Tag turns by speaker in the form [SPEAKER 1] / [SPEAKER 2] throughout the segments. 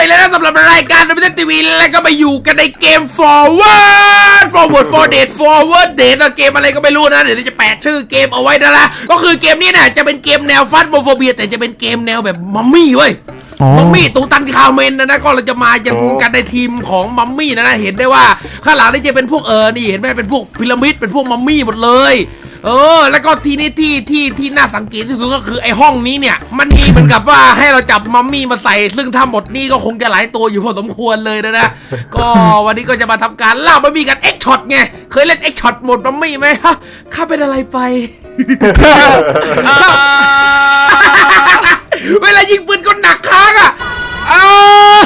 [SPEAKER 1] ไปแล้วนะสำหรับรายการด w ทีวีแล้วก็ไปอยู่กันในเกม forward forward for date forward date นะเกมอะไรก็ไม่รู้นะ เดี๋ยวจะแปะชื่อเกมเอาไว้นะละก็คือเกมนี้เนี่ยจะเป็นเกมแนวฟัดโมโฟเบีย แต่จะเป็นเกมแนวแบบมัมมี่เว้ย
[SPEAKER 2] อ๋อ
[SPEAKER 1] มัมมี่ตูตันคาเมนนะนะ ก็เราจะมาอย่างกันในทีมของมัมมี่นะนะเห็นได้ว่าข้างหลังนี่จะเป็นพวกเออนี่เห็นไหมเป็นพวกพีระมิดเป็นพวกมัมมี่หมดเลย เออ แล้วก็ทีนี้ที่ที่ที่น่าสังเกตที่สุดก็คือไอ้ห้องนี้เนี่ย มันมีเหมือนกับว่าให้เราจับมัมมี่มาใส่ ซึ่งทั้งหมดนี่ก็คงจะหลายตัวอยู่พอสมควรเลยนะนะ ก็วันนี้ก็จะมาทำการล่ามัมมี่กันเอ็กช็อตไง เคยเล่นเอ็กช็อตหมดมัมมี่ไหมฮะข้าเป็นอะไรไปเวลายิงปืนก็หนักค้างอะ อ้าว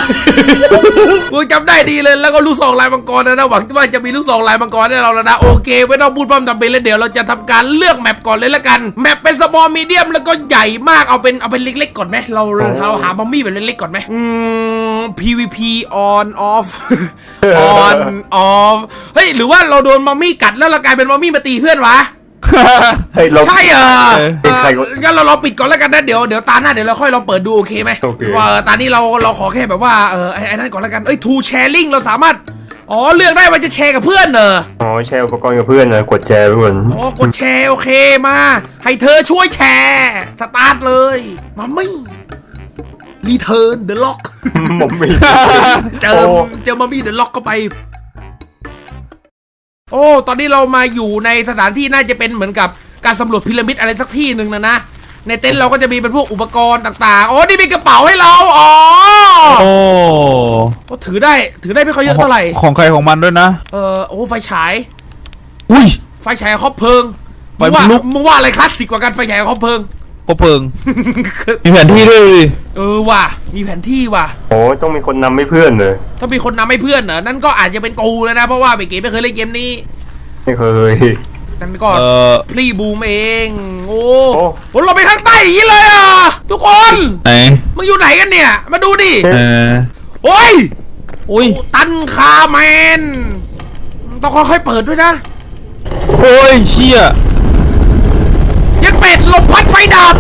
[SPEAKER 1] กูจำได้ดีเลยแล้วก็ลูกซองลายมังกรนะนะหวังว่าจะมีลูกซองลายมังกรให้เราแล้วนะโอเค ไม่ต้องพูดพร่ำทำเป็นแล้วเดี๋ยวเราจะทำการเลือกแมปก่อนเลยละกันแมปเป็นสมอลมีเดียมแล้วก็ใหญ่มากเอาเป็นเอาเป็นเล็กๆก่อนไหมเราเราหามัมมี่แบบเล็กๆก่อนไหมอืม PVP on off on off เฮ้ยหรือว่าเราโดนมัมมี่กัดแล้วเรากลายเป็นมัมมี่มาตีเพื่อนวะ
[SPEAKER 3] เฮ้ยเรา
[SPEAKER 1] ใช่เหรอ
[SPEAKER 2] เออ
[SPEAKER 1] เอองั้นเราเราปิดก่อนแล้วกันนะเดี๋ยวเดี๋ยวตาหน้าเดี๋ยวเราค่อยลองเปิดดูโอเคไหม
[SPEAKER 3] โอเค
[SPEAKER 1] ว่าตานี้เราเราขอแค่แบบว่าเออไอ้ไอ้นั่นก่อนแล้วกันเอ้ย two sharing เราสามารถอ๋อเลือกได้ว่าจะแชร์กับเพื่อนเหรอ
[SPEAKER 3] อ๋อแชร์อุปกรณ์กับเพื่อนนะกดแชร์เพื่อน
[SPEAKER 1] อ๋อกดแชร์โอเคมา ให้เธอช่วยแชร์สตาร์ทเลยมาไม่รีเทิร์นเดอะล็อก
[SPEAKER 3] ผมมี
[SPEAKER 1] เจอ
[SPEAKER 3] โอ้
[SPEAKER 1] เจอมามี่เดอะล็อกเข้าไป โอ้ ตอนนี้เรามาอยู่ในสถานที่น่าจะเป็นเหมือนกับการสำรวจพีระมิดอะไรสักที่หนึ่งนะนะ ในเต็นท์เราก็จะมีเป็นพวกอุปกรณ์ต่างๆ โอ้ นี่มีกระเป๋าให้เรา อ๋อ
[SPEAKER 2] โอ้
[SPEAKER 1] ก็ถือได้ ถือได้ไม่ค่อยเยอะเท่าไหร่
[SPEAKER 2] ของใครของมันด้วยนะ
[SPEAKER 1] เออโอ้ ไฟฉาย
[SPEAKER 2] อุ้ย
[SPEAKER 1] ไฟฉายครอบเพลิง
[SPEAKER 2] ไฟ
[SPEAKER 1] มึงว่า
[SPEAKER 2] ลุก
[SPEAKER 1] มึงว่าอะไรคลาสสิกกว่ากันไฟฉายครอบเพลิง
[SPEAKER 2] ก็เพิง มีแผนที่ด้วยดิ
[SPEAKER 1] เออว่ะ มีแผนที่ว่ะ
[SPEAKER 3] โอ้ต้องมีคนนำให้เพื่อนเลย
[SPEAKER 1] ถ้ามีคนนำให้เพื่อนเหรอนั่นก็อาจจะเป็นกูแล้วนะเพราะว่าเบเก๋ไม่เคยเล่นเกมนี้
[SPEAKER 3] ไม่เคย
[SPEAKER 1] นั่นก็
[SPEAKER 2] เออ
[SPEAKER 1] พลีบูมเอง โอ้
[SPEAKER 3] โอ้
[SPEAKER 1] โหเราไปข้างใต้อย่างนี้เลยอะทุกคน
[SPEAKER 2] ไหน
[SPEAKER 1] มึงอยู่ไหนกันเนี่ย มาดูดิ
[SPEAKER 2] เออ
[SPEAKER 1] โอ้ย
[SPEAKER 2] อุ้ย
[SPEAKER 1] ตันคาแมนต้องค่อยๆเปิดด้วยนะ
[SPEAKER 2] โอ้ยเชี่ย
[SPEAKER 1] ยัด เป็ดลมพัดไฟดับ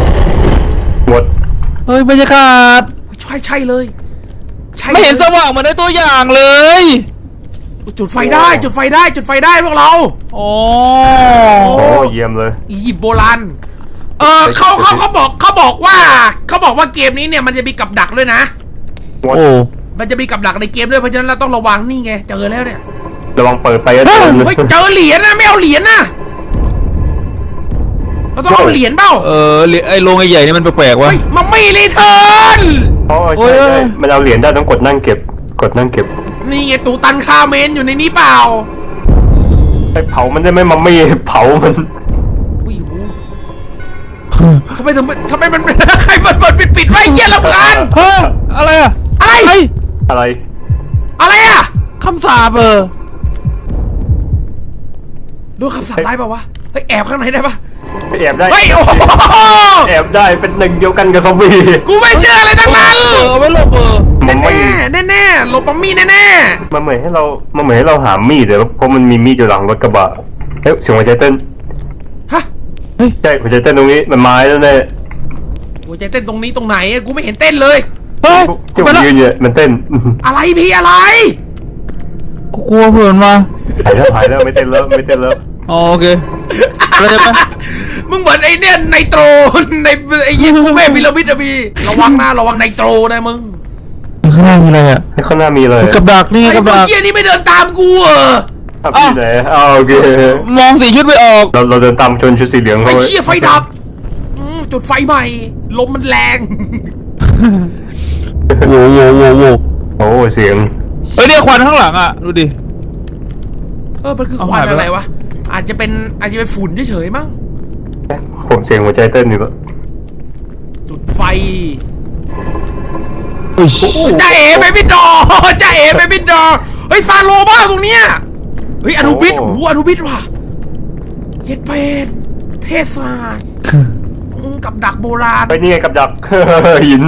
[SPEAKER 3] หมด
[SPEAKER 2] เฮ้ยบรรยากาศ
[SPEAKER 1] ใช่ใช่เลย ใช่
[SPEAKER 2] ไม่เห็น
[SPEAKER 1] ล
[SPEAKER 2] ส
[SPEAKER 1] ย
[SPEAKER 2] ว่างเหมือนในตัวอย่างเลย
[SPEAKER 1] จุดไฟได้ จุดไฟได้ จุดไฟได้พวกเรา
[SPEAKER 2] โอ้
[SPEAKER 3] โอ้เยี่ยมเลย
[SPEAKER 1] อียิปต์โบราณเออเขาเขาเขาบอกเขาบอกว่าเขาบอกว่าเกมนี้เนี่ยมันจะมีกับดักด้วยนะ
[SPEAKER 3] หมด
[SPEAKER 2] โอ้
[SPEAKER 1] มันจะมีกับดักในเกมด้วยเพราะฉะนั้นเราต้องระวังนี่ไงเจอแล้วเนี่ย
[SPEAKER 3] ระวังเปิดไปนะ
[SPEAKER 1] เฮ้ยเจอเหรียญนะไม่เอาเหรียญนะ เราต้องเอาเหรียญเปล่า
[SPEAKER 2] เออเหรียญไอ้โรงใหญ่ๆนี่มันแปลกๆวะ
[SPEAKER 1] เฮ้ยมันไม่รีเทิร์น
[SPEAKER 3] อ๋อ
[SPEAKER 2] โอ้
[SPEAKER 3] ใช่
[SPEAKER 2] ย
[SPEAKER 3] ใช่มันเอาเหรียญได้ต้องกดนั่งเก็บ กดนั่งเก็บ
[SPEAKER 1] นี่ไงตูตันคาเมนอยู่ในนี้เปล่า
[SPEAKER 3] ไอ้เผามันได้ไหมมัมมี่เผามัน
[SPEAKER 1] อุ้ยโหทำไมถึงทำไมมัน ใครเปิดเปิดปิดปิดไว้เหี้ยละเพื่อน
[SPEAKER 2] เฮ้ยอะไรอะ
[SPEAKER 1] อะไร
[SPEAKER 2] เฮ้ย
[SPEAKER 3] อะไร
[SPEAKER 1] อะไรอะ
[SPEAKER 2] คำสาปเออ
[SPEAKER 1] ดูคำสั่งได้ป่าวะ เฮ้ยแอบข้างในได้ปะ
[SPEAKER 3] ไปแอบได้
[SPEAKER 1] เฮ้ยโอ้โห
[SPEAKER 3] แอบได้เป็นหนึ่งเดียวกันกับซอมบี้
[SPEAKER 1] กูไม่เชื่ออะไรทั้งนั้น
[SPEAKER 2] เออเอาไว้หลบเออ
[SPEAKER 3] มั
[SPEAKER 1] แน่
[SPEAKER 3] มมี่
[SPEAKER 1] แน่แน่ๆหลบปัมมี่แน่แน่
[SPEAKER 3] มันเหมือนให้เรามันเหมือนให้เราหามีดเลยเพราะมันมีมีดอยู่หลังรถกระบะเฮ้ยเสียงหัวใจเต้น
[SPEAKER 1] ๆฮะ
[SPEAKER 3] ใช่หัวใจเต้นตรงนี้มันไม้แล้วเนี่ย
[SPEAKER 1] หัวใจเต้นตรงนี้ตรงไหนอะกูไม่เห็นเต้นเลย
[SPEAKER 2] เฮ้ย
[SPEAKER 3] ที่ผ
[SPEAKER 2] ไป
[SPEAKER 3] ม
[SPEAKER 2] ละ
[SPEAKER 3] ยืนเนี่ยมันเต้น
[SPEAKER 1] อะไรพี่อะไร
[SPEAKER 2] กูกลัวเพื่อนมา
[SPEAKER 3] หายแล้วหายแล้วไม่เต้นแล้วไม่เต้นแล้ว
[SPEAKER 2] อ๋อโอเคอะไรได้ไหม
[SPEAKER 1] มึงเหมือนไอ้เนี่ยไนโตรในไอ้เหี้ยกูแม่พีระมิดอะพี่ระวังนะระวังไนโตรนะมึง
[SPEAKER 2] ข้างหน้ามีอะไรอะ
[SPEAKER 3] ให้ข้างหน้ามีเลย
[SPEAKER 2] กับดักนี่
[SPEAKER 1] ไอ้
[SPEAKER 2] กับ
[SPEAKER 1] พวก
[SPEAKER 2] ดัก
[SPEAKER 1] เหี้ยนี่ไม่เดินตามกูเหรอ
[SPEAKER 3] อะพี่ไหนอ้าวโอเค
[SPEAKER 2] มองสีชุดไม่ออก
[SPEAKER 3] เราเราเดินตามชนชุดสีเหลือง
[SPEAKER 1] ไอ้
[SPEAKER 3] เขาว้
[SPEAKER 1] เชี่ยไฟดับอืมจุดไฟใหม่ลมมันแรง
[SPEAKER 2] โว้โว้โว้โว้
[SPEAKER 3] โอ้เสียง
[SPEAKER 2] เอ้ยเนี่ยควันข้างหลังอะดูดิ
[SPEAKER 1] เออมันคือ
[SPEAKER 2] เอา
[SPEAKER 1] ควัน
[SPEAKER 2] หายไป
[SPEAKER 1] อะไร
[SPEAKER 2] แล้ว
[SPEAKER 1] วะ อาจจะเป็นอาจจะเป็นฝุ่นเฉยๆมั้ง
[SPEAKER 3] ผมเสียงหัวใจเต้นอยู่แล้ว
[SPEAKER 1] จุดไฟ
[SPEAKER 2] อุ้ย
[SPEAKER 1] จ้าเอ๋ไปบิดดอจ้าเอ๋ไปบิดดอเฮ้ยฟาโลบ้าตรงเนี้ยเฮ้ยอนุบิดโอ้โหอนุบิดว่ะเย็ดเป็ดเทศศาสตร์อืมกับดักโบราณ
[SPEAKER 3] ไปนี่ไงกับดักหิน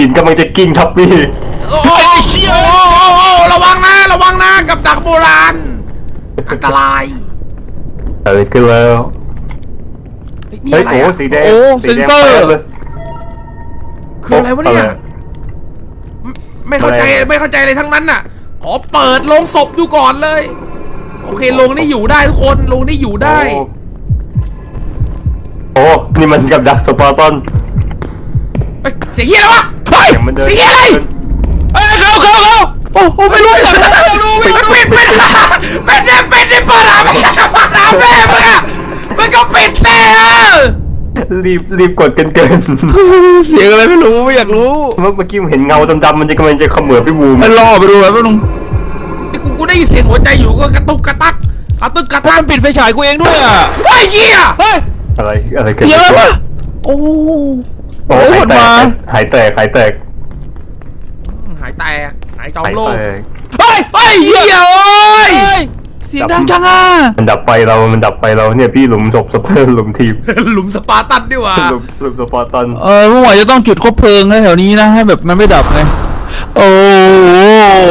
[SPEAKER 3] หินกำลังจะกิ้งทับพี่
[SPEAKER 1] โอ้โหเชี่ยโอ้โหโอ้โหระวังนะ ระวังนะ กับดักโบราณ อันตราย
[SPEAKER 3] อะไรขึ้นแล้ว
[SPEAKER 1] เฮ้ยนี่
[SPEAKER 3] เฮ้ย
[SPEAKER 1] อะไร
[SPEAKER 3] โอ้
[SPEAKER 1] อะ
[SPEAKER 3] สีแดง
[SPEAKER 2] โอ้
[SPEAKER 3] สี
[SPEAKER 2] เซน
[SPEAKER 3] แดง
[SPEAKER 2] เซอร์
[SPEAKER 3] แป๊บเลย
[SPEAKER 1] คืออะไรวะเนี่ย
[SPEAKER 3] อะไร
[SPEAKER 1] มไม่เข้าใจ
[SPEAKER 3] อะไร
[SPEAKER 1] ไม่เข้าใจอะไรทั้งนั้นน่ะ ขอเปิดโลงศพดูก่อนเลย โอเคโลงนี่อยู่ได้ทุกคนโลงนี่อยู่ได้
[SPEAKER 3] โอ้โอ้นี่มันกับดักสปาร์ตัน
[SPEAKER 1] เฮ้ยเสียงเฮียอะไรวะเฮ้ย
[SPEAKER 3] เสียงมันเดิน
[SPEAKER 1] เสียงอะไร
[SPEAKER 2] เอ้ยเขาเขาเขา โอ้โหไม่รู้จักไม่รู้ไม่
[SPEAKER 1] มัน
[SPEAKER 2] รู้
[SPEAKER 1] ปิดป็นเป็นเนี่ยเป็นเนี่ยเปิดหาไม่ได้เปิดหาแม่มึงอะมึงก็ปิดแน่เออ
[SPEAKER 3] รีบรีบกดเกันเกิน
[SPEAKER 2] เสียงอะไรไม่รู้ไม่อยากรู้
[SPEAKER 3] เมื่อกี้เห็นเงาดำๆมันจะกำลังจะเขมือบพี่บูม
[SPEAKER 2] มันรอไปดูแบบนึง
[SPEAKER 1] ไอ้กูกูได้ยินเสียงหัวใจอยู่ก็กระตุกกระตักกระตุกกระตัก
[SPEAKER 2] นปิดไฟฉายกูเองด้วยอะ
[SPEAKER 1] เฮ้เฮีย
[SPEAKER 2] เฮ้ย
[SPEAKER 3] อะไรอะไรกัน
[SPEAKER 2] เสียอะไรวะโอ้โห
[SPEAKER 3] โอ้
[SPEAKER 2] โอ้ย
[SPEAKER 3] หายแต
[SPEAKER 2] ก
[SPEAKER 3] หายแตกหายแตก
[SPEAKER 1] หายแตกหายจอม
[SPEAKER 3] หาย
[SPEAKER 1] โลก
[SPEAKER 3] แตก
[SPEAKER 2] เฮ้ย
[SPEAKER 1] เฮ้ยเฮียเอ้ย
[SPEAKER 2] เฮ้ยเสียงดังจังอะ
[SPEAKER 3] มันดับไฟเรา มันดับไฟเราเนี่ยพี่หลุมศพสเปอร์หลุมทีม
[SPEAKER 1] หลุมสปาร์ตันดีกว่า
[SPEAKER 3] หลุมหลุมสปาร์ตัน
[SPEAKER 2] เออเมื่อวานจะต้องจุดคบเพลิงแถวนี้นะให้แบบมันไม่ดับไงโอ้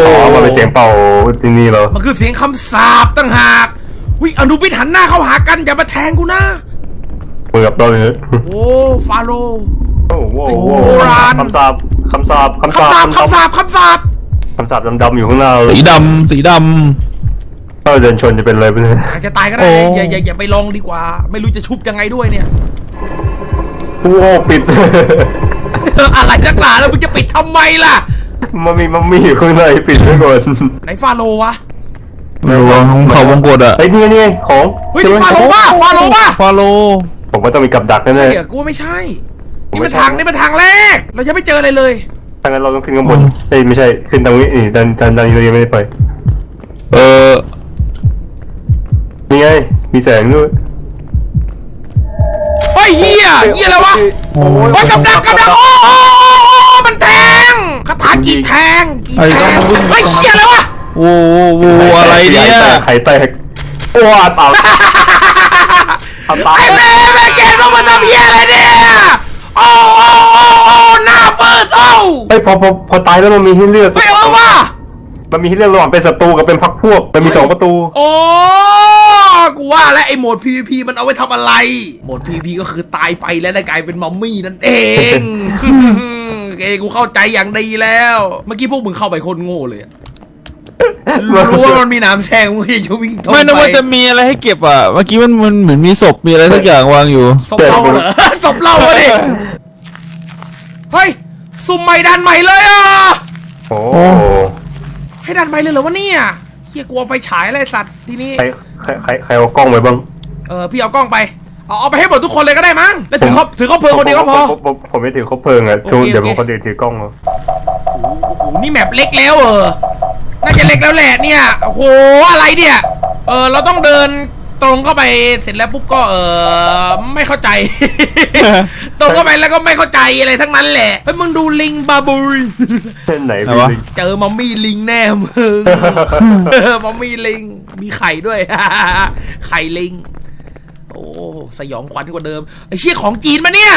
[SPEAKER 3] อ๋อมาเป็นเสียงเป่าที่นี่เหรอ
[SPEAKER 1] มันคือเสียงคำสาปตั้งหากวิอนุบิดหันหน้าเข้าหากันอย่ามาแทงกูนะ
[SPEAKER 3] มือกับเราเลย
[SPEAKER 1] โอ้ฟาโรห์
[SPEAKER 3] โอ้โห
[SPEAKER 1] โบราณ
[SPEAKER 3] คำสาบคำสาบคำ
[SPEAKER 1] คำ
[SPEAKER 3] สา
[SPEAKER 1] สา
[SPEAKER 3] บ
[SPEAKER 1] ปคำสาปคำสาป
[SPEAKER 3] คำสาบดำๆอยู่ข้างหน้าเรา
[SPEAKER 2] สีดำสีด
[SPEAKER 3] ถ้าเราเดินชนจะเป็นอะไรไปเนี่ย
[SPEAKER 1] อาจจะตายก็ได้
[SPEAKER 2] โอ้
[SPEAKER 1] อย่าอย่าอย่าไปลองดีกว่า ไม่รู้จะชุบยังไงด้วยเนี่ย
[SPEAKER 3] โอ้โหปิด
[SPEAKER 1] อะไรนักหนาแล้วมึงจะปิดทำไมล่ะ
[SPEAKER 3] มันมีมันมีอยู่ข้างในปิดไว้ก่อน
[SPEAKER 1] ไหนฟาโรห์วะำ
[SPEAKER 2] ไม่รู้ว่าของเขาวงกดอะ
[SPEAKER 3] เฮ้ยนี่ไงนี่ไงของ
[SPEAKER 1] เฮ้ยนี่ฟาโรห์ว่ะฟาโรห์ว่ะ
[SPEAKER 2] ฟาโล
[SPEAKER 3] ผมว่าต้องมีกับดักแน่
[SPEAKER 1] เดี๋ยวกูว่าไม่ใช่นี่มันทางนี่มันทางแรก เราจะไม่เจออะไรเลย
[SPEAKER 3] ๆ ถ้างั้นเราต้องขึ้นข้างบนเอ้ยไม่ใช่ขึ้นตรงนี้นี่ดันดันดันนี้เรายังไม่ได้ไป
[SPEAKER 2] เออ
[SPEAKER 3] นี่ไงมีแสงด้วย
[SPEAKER 1] เฮ้ยเฮียเฮียอะไรวะ
[SPEAKER 3] โอ้ย
[SPEAKER 1] โอ้ยกับดักกับดักโอ้โอ้โอ้โอ้มันแทงคาถากี่แทงกี่แทงเฮ้ยเชี่ยอะไรวะ
[SPEAKER 2] โว้โวโวอะไรเนี่ย
[SPEAKER 3] ไข่แตกโอ้อาเต่าเอาเต่า
[SPEAKER 1] ไอ้แม่แม่เกมต้องมาทำเฮียอะไรเนี่ย โอ้โอ้โอ้โอ้หน้าเปิดโอ้า
[SPEAKER 3] เฮ้ยพอพอพอตายแล้วมันมีให้เลือก
[SPEAKER 1] เฮ้ยเออว่ะ
[SPEAKER 3] มันมีให้เลือกระหว่างเป็นศัตรูกับเป็นพักพวก มันมีสองประตู
[SPEAKER 1] โอ้กูว่าแล้วไอ้โหมด PVP มันเอาไว้ทำอะไร โหมด PVP ก็คือตายไปแล้วได้กลายเป็นมัมมี่นั่นเองโอเคกูเข้าใจอย่างดีแล้ว เมื่อกี้พวกมึงเข้าไปโคนโง่เลยอะ รู้ว่ามันมีหน้ำแทงมึงยังจะวิ่งตรง
[SPEAKER 2] ไม่นึก
[SPEAKER 1] ไป
[SPEAKER 2] ว่าจะมีอะไรให้เก็บอะ เมื่อกี้มันมันเหมือนมีศพมีอะไรสักอย่างวางอยู่
[SPEAKER 1] ศพเราเหรอ ศพเราอะดิเฮ้ยสุ่มใหม่ดันใหม่เลยอะ
[SPEAKER 3] โอ้
[SPEAKER 1] ให้ดันใหม่เลยเหรอวะเนี่ยเฮียกลัวไฟฉายอะไรสัตว์ทีนี้
[SPEAKER 3] ใครใครใครใครเอากล้องไปบ้าง
[SPEAKER 1] เออพี่เอากล้องไป เอาเอาไปให้หมดทุกคนเลยก็ได้มั้งแล้วถือเขาถือเขาเพลิงคนเดียวก็พอ
[SPEAKER 3] ผมผมผมไม่ถือคบเพลิงอะ
[SPEAKER 1] โอเค
[SPEAKER 3] เดี๋ยว
[SPEAKER 1] โอ
[SPEAKER 3] ผ
[SPEAKER 1] เค
[SPEAKER 3] มคนเดียวถือกล้องเอา
[SPEAKER 1] โอ้โหนี่แมปเล็กแล้วเออ น่าจะเล็กแล้วแหละเนี่ยโอ้โหอะไรเนี่ย เออเราต้องเดินตรงเข้าไปเสร็จแล้วปุ๊บก็เออไม่เข้าใจ ตรงเข้าไปแล้วก็ไม่เข้าใจอะไรทั้งนั้นแหละเฮ้ยมึงดูลิงบาบูล
[SPEAKER 3] เส้นไหน
[SPEAKER 2] ไหน
[SPEAKER 3] พี่
[SPEAKER 2] วะ
[SPEAKER 3] ลิง
[SPEAKER 1] เจอมัมมี่ลิงแน่มึงเออมัมมี่ลิงมีไข่ด้วย ไข่ลิง โอ้สยองขวัญกว่าเดิมไอ้เชี่ยของจีนมาเนี่ย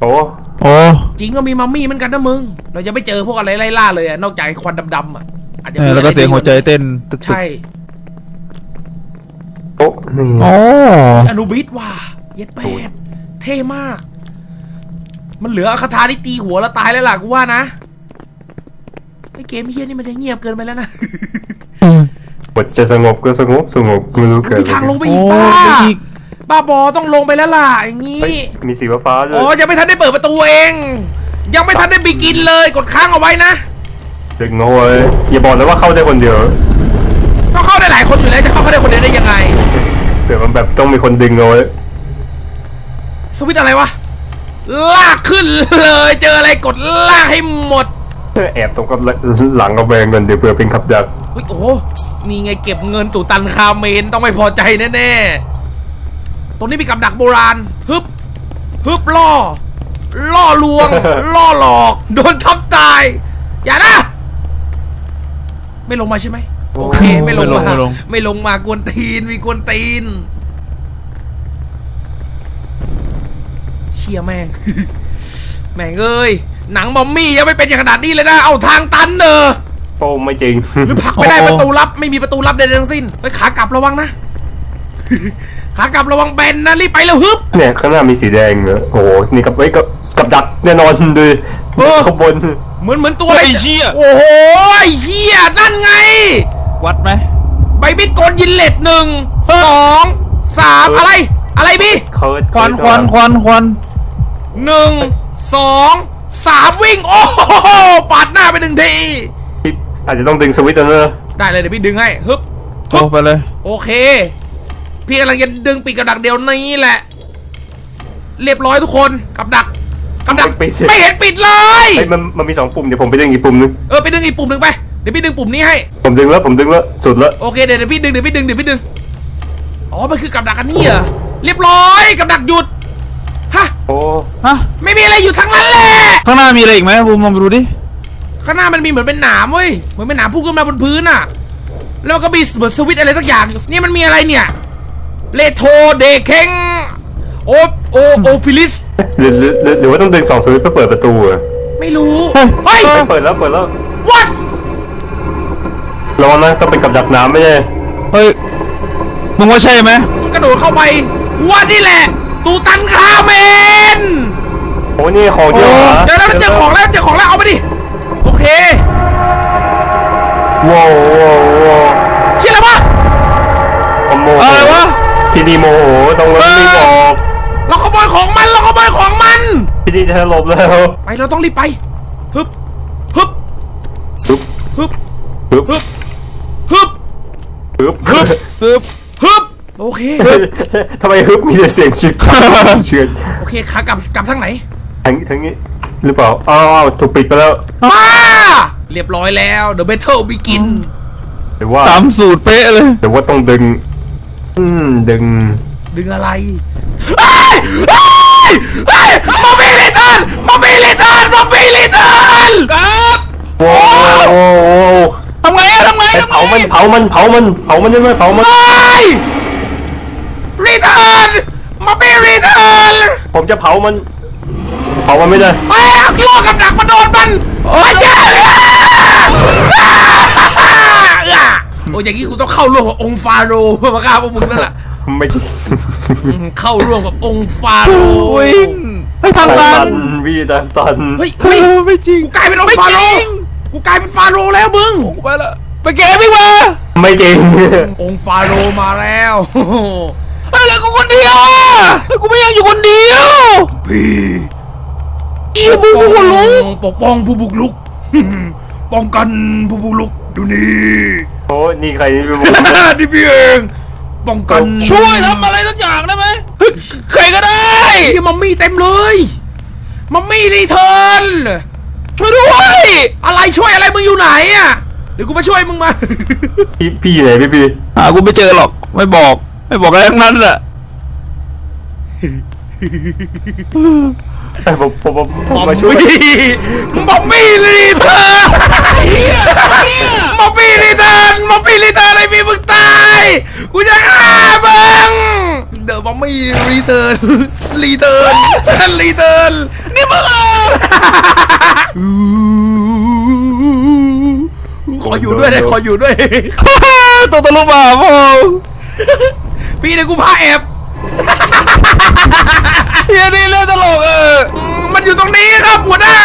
[SPEAKER 3] โอ้
[SPEAKER 2] โอ้
[SPEAKER 1] จริงก็มีมัมมี่เหมือนกันนะมึง เราจะไม่เจอพวกอะไรไล่ล่าเลยอะนอกจากไอ้ควันดำๆอะ อาจจะ
[SPEAKER 2] เอ
[SPEAKER 1] มี
[SPEAKER 2] อ
[SPEAKER 1] อะไร
[SPEAKER 2] แล้วก็เสียงหัวใจเต้นตึกๆ
[SPEAKER 1] ใช่
[SPEAKER 3] โอ้นี่
[SPEAKER 2] โอ้
[SPEAKER 1] อนุบิดว่ะเย็ดเป็ดเท่มาก มันเหลือคาถาที่ตีหัวแล้วตายแล้วล่ะกูว่านะไอเกมเฮียนี่มันจะเงียบเกินไปแล้วนะ
[SPEAKER 3] บทจะสงบก็สงบสงบไม่รู้เกิด
[SPEAKER 1] มีทางลงไป
[SPEAKER 2] โอ้
[SPEAKER 1] อีกบ้า
[SPEAKER 2] อีก
[SPEAKER 1] บ้าบอต้องลงไปแล้วล่ะอย่าง
[SPEAKER 3] เฮ้ย
[SPEAKER 1] นี้
[SPEAKER 3] มีสีฟ้าๆด้ว
[SPEAKER 1] อ๋อยยังไม่ทันได้เปิดประตูเอง ยังไม่ทันได้บิกินเลยกดค้างเอาไว้นะ
[SPEAKER 3] ดึงเอาไว้อย่าบอกนะว่าเข้าได้คนเดียว
[SPEAKER 1] ก็เข้าได้หลายคนอยู่แล้วจะเข้าเขาได้คนเดียวได้ยังไง
[SPEAKER 3] เดี๋ยวมันแบบต้องมีคนดึงเอาไว้
[SPEAKER 1] สวิตช์อะไรวะลากขึ้นเลยเจออะไรกดลากให้หมด
[SPEAKER 3] แอบตรงกับหลังกระแบงกันเดี๋ยวเผื่อเป็นขับดัก
[SPEAKER 1] เฮ้ยโอ้โหนี่ไงเก็บเงินตู่ตันคาเมนต้องไม่พอใจแน่ๆตรงนี้มีกับดักโบราณฮึบฮึบล่อล่อลวง ล่อหลอก โดนทับตาย อย่านะ ไม่ลงมาใช่ไหมโอเค ไม่ลงมา
[SPEAKER 2] ไม่ลง
[SPEAKER 1] ไม่ลงมากวนตีนมีกวนตีน เชียแม่ง แม่งเอ้ย หนังมอมมี่ยังไม่เป็นอย่างขนาดนี้เลยนะ เอาทางตันเนอะ
[SPEAKER 3] โอ้ไม่จริง
[SPEAKER 1] หรือผลักไม่ได้
[SPEAKER 2] โอ้
[SPEAKER 1] ประตูลับไม่มีประตูลับใดๆทั้งสิ้นเฮ้ยขากลับระวังนะ ขากลับระวังแบนนะรีบไปแล้วฮึบ
[SPEAKER 3] เนี่ยข้างหน้ามีสีแดงเนอะโอ้โหนี่กับไอ้ยกับกับดักแน่นอนดู
[SPEAKER 1] เออ
[SPEAKER 3] ข้างบน
[SPEAKER 1] เหมือนเหมือนตัวอะไร
[SPEAKER 2] ไอ้เชี่ย
[SPEAKER 1] โอ้โหไอ้เฮียนั่นไง
[SPEAKER 2] วัดไหม
[SPEAKER 1] ใบบิดโกนยินเลดหนึ่งสองสามอะไร อะไรพี่
[SPEAKER 3] เคิร์ด
[SPEAKER 2] ควันควันควันควัน
[SPEAKER 1] หนึ่งสองสามวิ่ง โอ้โหปาดหน้าไปหนึ่งที
[SPEAKER 3] พี่อาจจะต้องดึงสวิตช์แล้วเนอะ
[SPEAKER 1] ได้เลยเดี๋ยวพี่ดึงให้ฮึบ
[SPEAKER 2] โทรไปเลย
[SPEAKER 1] โอเค พี่กำลังจะดึงปีกกับดักเดียวนี้แหละ เรียบร้อยทุกคนกับดัก กับดักไม่เห็นปิดเลย
[SPEAKER 3] เฮ้ยมันมันมีสองปุ่มเดี๋ยวผมไปดึงอีกปุ่มนึง
[SPEAKER 1] เออไปดึงอีกปุ่มหนึ่งไป เดี๋ยวพี่ดึงปุ่มนี้ให้
[SPEAKER 3] ผมดึงแล้วผมดึงแล้วสุดแล้ว
[SPEAKER 1] โอเคเดี๋ยวเดี๋ยวพี่ดึงเดี๋ยวพี่ดึงเดี๋ยวพี่ดึง อ๋อ มันคือกับดักอันนี้เหรอ เรียบร้อยกับดักหยุด ฮะ
[SPEAKER 3] โอ้
[SPEAKER 2] ฮะ
[SPEAKER 1] ไม่มีอะไรอยู่ทั้งนั้นแหละ
[SPEAKER 2] ข้างหน้ามีอะไรอีกไหมบูมลองไปดูดิ
[SPEAKER 1] ข้างหน้ามันมีเหมือนเป็นหนามเว้ย เหมือนเป็นหนามพุ่งขึ้นมาบนพื้นอะ แล้วก็มีเหมือนสวิตช์อะไรสักอย่างอยู่นี่มันมีอะไรเนี่ย เลโทเดเคงโอโอโอฟิลิส
[SPEAKER 3] หรือหรือหรือหรือว่าต้องดึงสองสวิตช์เพื่อเปิดประตูอะ
[SPEAKER 1] ไม่รู้
[SPEAKER 2] เฮ้ย
[SPEAKER 1] เฮ้ย
[SPEAKER 3] เปิดแล้วเปิดแล้ว
[SPEAKER 1] what
[SPEAKER 3] ระวังนะต้องเป็นกับดักน้ำไม่ใช่
[SPEAKER 2] เฮ้ย มึงว่าใช่ไหม
[SPEAKER 1] กระโดดเข้าไปว่านี่แหละ ตูตันคาเมน
[SPEAKER 3] โอ้นี่ของที่เราหา
[SPEAKER 1] เจอแล้วเจอของแล้วเจอของแล้วเอาไปดิ โอเค
[SPEAKER 3] ว้าวว้าวว้าว
[SPEAKER 1] เชื่อแล้วปะ
[SPEAKER 3] ผมโมโห
[SPEAKER 2] อะไรวะ
[SPEAKER 3] ทีดีโมโหตรงนั้นรีบบอก
[SPEAKER 1] เราข โมยของมันเราขโมยของมัน
[SPEAKER 3] ทีดีจะหลบแล้ว
[SPEAKER 1] ไปเราต้องรีบไปฮึบฮึบ
[SPEAKER 3] ปึ๊บ
[SPEAKER 1] ฮึบ
[SPEAKER 3] ปึ๊บ
[SPEAKER 1] ฮึบฮึบ
[SPEAKER 3] ปึ๊บ
[SPEAKER 2] ปึ๊บ
[SPEAKER 1] ฮึบโอเค
[SPEAKER 3] ทำไมฮึบมีแต่เสียงชิบเชื่อ
[SPEAKER 1] โอเคขากลับกลับทางไหน
[SPEAKER 3] ทางทางนี้หรือเปล่าอ้าวอ้าวถูกปิดไปแล้ว
[SPEAKER 1] มาเรียบร้อยแล้ว The Battle Begin
[SPEAKER 3] หรือว่า
[SPEAKER 2] ตามสูตรเป๊ะเลย
[SPEAKER 3] หรือว่าต้องดึง อืมดึง
[SPEAKER 1] ดึงอะไร เอ้ยเอ้ยเอ้ยมามีลิเทิร์นมามีลิเทิร์นมามีลิเทิร์นครับ
[SPEAKER 3] โว้โว้วโว้ว
[SPEAKER 2] ทำไงอะทำไง
[SPEAKER 3] อ้
[SPEAKER 2] ทำไง
[SPEAKER 3] เผามันเผามันเผามันเผามันได้ไหมเผามัน
[SPEAKER 1] เฮ้ยรีเทิร์นมามีรีเทิร์
[SPEAKER 3] ผมจะเผามัน เผามันไม่ได้
[SPEAKER 1] ไอ้ลอกกับดักมาโดนมันโอ้ยเจ้าโอ้ยอย่างนี้กูต้องเข้าร่วมกับองค์ฟาโรห์เพื่อมาฆ่าพวกมึงนั่นแหละ
[SPEAKER 3] ไม่จริง
[SPEAKER 1] อืมเข้าร่วมกับองค์ฟาโรห์
[SPEAKER 2] วิ่งให้ทาง
[SPEAKER 3] ตั
[SPEAKER 2] ตัน
[SPEAKER 3] นพี่ตันตัน
[SPEAKER 1] เฮ้ย
[SPEAKER 2] เฮ้
[SPEAKER 1] เฮ้
[SPEAKER 2] ย
[SPEAKER 1] ย
[SPEAKER 2] ไม่จริง
[SPEAKER 1] กูกลายเป็นองค์ฟาโรห์กูกลายเป็นฟาโรห์แล้วมึง
[SPEAKER 2] ไปละไปเกมดีกว่า
[SPEAKER 3] ไม่จริง
[SPEAKER 1] องค์ฟาโรห์มาแล้ว
[SPEAKER 2] เฮ้ยแล้วกูคนเดียวอะแล้วกูไม่อยากอยู่คนเดียว
[SPEAKER 1] พี่
[SPEAKER 2] เชี่ยมึงกูคนลุก
[SPEAKER 1] ปกป้องผู้บุกลุก ป้องกันผู้บุกลุกดูนี่
[SPEAKER 3] โอ้นี่ใครนี่เป็นผม
[SPEAKER 1] นี่พี่เอง ป้องกัน
[SPEAKER 2] ช่วยทำอะไรสักอย่างได้ไหมเฮ้ยใครก็ได้
[SPEAKER 1] ที่มัมมี่เต็มเลยมัมมี่รีเทิร์น
[SPEAKER 2] ช่วยด้วย
[SPEAKER 1] อะไรช่วยอะไรมึงอยู่ไหนอะเดี๋ยวกูมาช่วยมึงมา
[SPEAKER 3] พี่พี่ไหนพี่พี่
[SPEAKER 2] หากูไม่เจอหรอกไม่บอก ไม่บอกอะไรทั้งนั้นแหละ
[SPEAKER 3] เอ้ยผมผมผมผม
[SPEAKER 1] มั
[SPEAKER 3] มาช่วย
[SPEAKER 1] มัมมี่รีเทิร์น ทิร์นรีเทิร์นรีเทิร์น
[SPEAKER 2] นี่มึงอะ
[SPEAKER 1] ขออยู่ด้วยเลยขออยู่ด้วย
[SPEAKER 2] ตกตะลุมาพ่อ
[SPEAKER 1] พี่เดี๋ยวกูพาแอบ
[SPEAKER 2] เฮียนี่เรื่องตลกเออ
[SPEAKER 1] มันอยู่ตรงนี้ครับหัวหน้า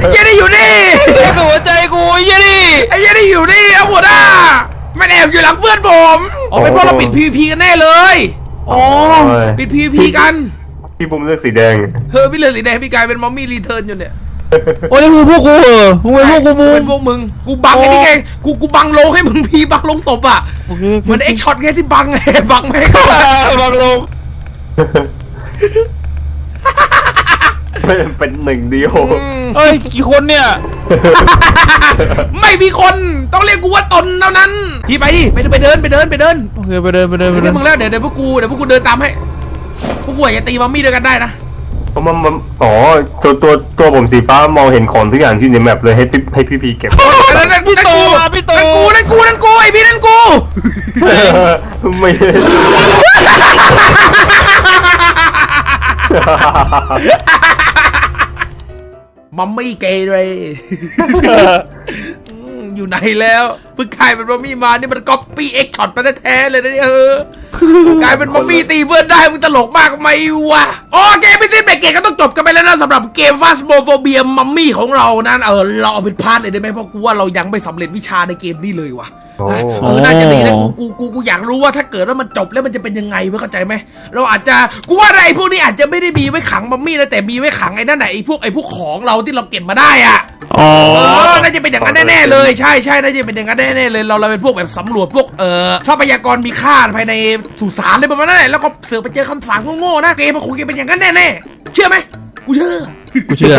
[SPEAKER 1] ไอ้เหี้ยนี่อยู่นี่
[SPEAKER 2] เฮียกับหัวใจกูไอ้เฮียนี่
[SPEAKER 1] ไอ้เหี้ยนี่อยู่นี่ครับหัวหน้ามันแอบอยู่หลังเพื่อนผมอ๋อเป็นเพราะเราปิด PVP กันแน่เลย
[SPEAKER 2] อ๋อ
[SPEAKER 3] โอ้ย
[SPEAKER 1] ปิด PVP กัน
[SPEAKER 3] พี่บุ้มเลือกสีแดง
[SPEAKER 1] เฮ้ยพี่เหลือสีแดงพี่กลายเป็นมัมมี่รีเทิร์นอยู่เนี่ย
[SPEAKER 2] โอ้นี่มึงพวกกูเหรอมึงเป็นพวกกูมู
[SPEAKER 1] เป็นพวกมึง กูบังไอ้นี่ไงกูกูบังลงให้มึงพีบังลงศพอะ
[SPEAKER 2] โอเค
[SPEAKER 1] เหมือนเอ็กช็อตไงที่บังไงบังไม่ให้เข้ามา
[SPEAKER 2] บางลง
[SPEAKER 3] เป็นหนึ่งเดียว
[SPEAKER 2] เฮ้ยกี่คนเนี่ย
[SPEAKER 1] ไม่มีคนต้องเรียกกูว่าตนเท่านั้นพี่ไปดิไปไปเดินไปเดินไปเดิน
[SPEAKER 2] โอเคไปเดินไปเดินไป
[SPEAKER 1] เดี๋ยว
[SPEAKER 2] เดิ
[SPEAKER 1] เรีย
[SPEAKER 2] น
[SPEAKER 1] กมึงแล้วเดี๋ยวเดี๋ยวพวกกูเดี๋ยวพวกกูเดินตามให้พวกกูอาจจะตีมัมมี่ด้วยกันได้นะ
[SPEAKER 3] เพราะมันมันอ๋อตัวตัวตัวผมสีฟ้ามองเห็นของทุกอย่างที่อยู่ในแมปเลยให้พี่ให้พี่พีเก็บ
[SPEAKER 1] นั่นนั่น
[SPEAKER 2] พี่โต
[SPEAKER 1] นั่นกู
[SPEAKER 2] มาพี่โต
[SPEAKER 1] นั่นกูนั่นกูนั่นกูไอพี่นั่นกู
[SPEAKER 3] ไม่
[SPEAKER 1] มัมมี่เกย์เลยอืมอยู่ไหนแล้วเพิ่งกลายเป็นมัมมี่มานี่มันก๊อปปี้เอ็กช็อตมาแท้ๆเลยนะเนี่ยเออกลายเป็นมัมมี่ตีเพื่อนได้มึงตลกมากไหมวะโอเคพี่ซินเบรกเกตก็ต้องจบกันไปแล้วนะสำหรับเกมฟาสโมโฟเบียมัมมี่ของเรานั้นเออเราเอาเป็นพาร์ทเลยได้ไหมเพราะกูว่าเรายังไม่สำเร็จวิชาในเกมนี้เลยวะ
[SPEAKER 3] โอ้
[SPEAKER 1] เออน่าจะดีนะกูกูกูกูอยากรู้ว่าถ้าเกิดว่ามันจบแล้วมันจะเป็นยังไงเว้ยเข้าใจไหมเราอาจจะกูว่าไอ้พวกนี้อาจจะไม่ได้มีไว้ขังมัมมี่นะแต่มีไว้ขังไอ้นั่นไหนะไอ้พวกไอ้พวกของเราที่เราเก็บมาได้อะ
[SPEAKER 2] อ๋อ
[SPEAKER 1] เออ น่าจะเป็นอย่างนั้นแน่ๆเลย ใช่ใช่น่าจะเป็นอย่างนั้นแน่ๆเลย เราเราเป็นพวกแบบสำรวจพวกเอ่อทรัพยากรมีค่าภายในสุสานเลยประมาณนั้นแหละแล้วก็เสือกไปเจอคำสั่งโง่ๆนะ เกมมันคงจะเป็นอย่างนั้นแน่ๆ เชื่อไหม กูเชื่อ
[SPEAKER 2] กูเชื่อ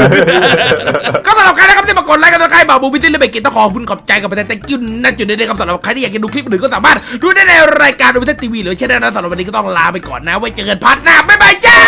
[SPEAKER 1] ก็สำหรับใครนะครับที่มากดไลค์กันตัวใครบอกบูบิทินและเบรกเกตต้องขอบคุณขอบใจกับประเทศแต่กินนั่นจุดเด่นๆครับสำหรับใครที่อยากจะดูคลิปอื่นก็สามารถดูได้ในรายการบูบิทินทีวีหรือช่องนั้นสำหรับวันนี้ก็ต้องลาไปก่อนนะ ไว้เจอกันพาร์ทหน้าบ๊ายบายจ้า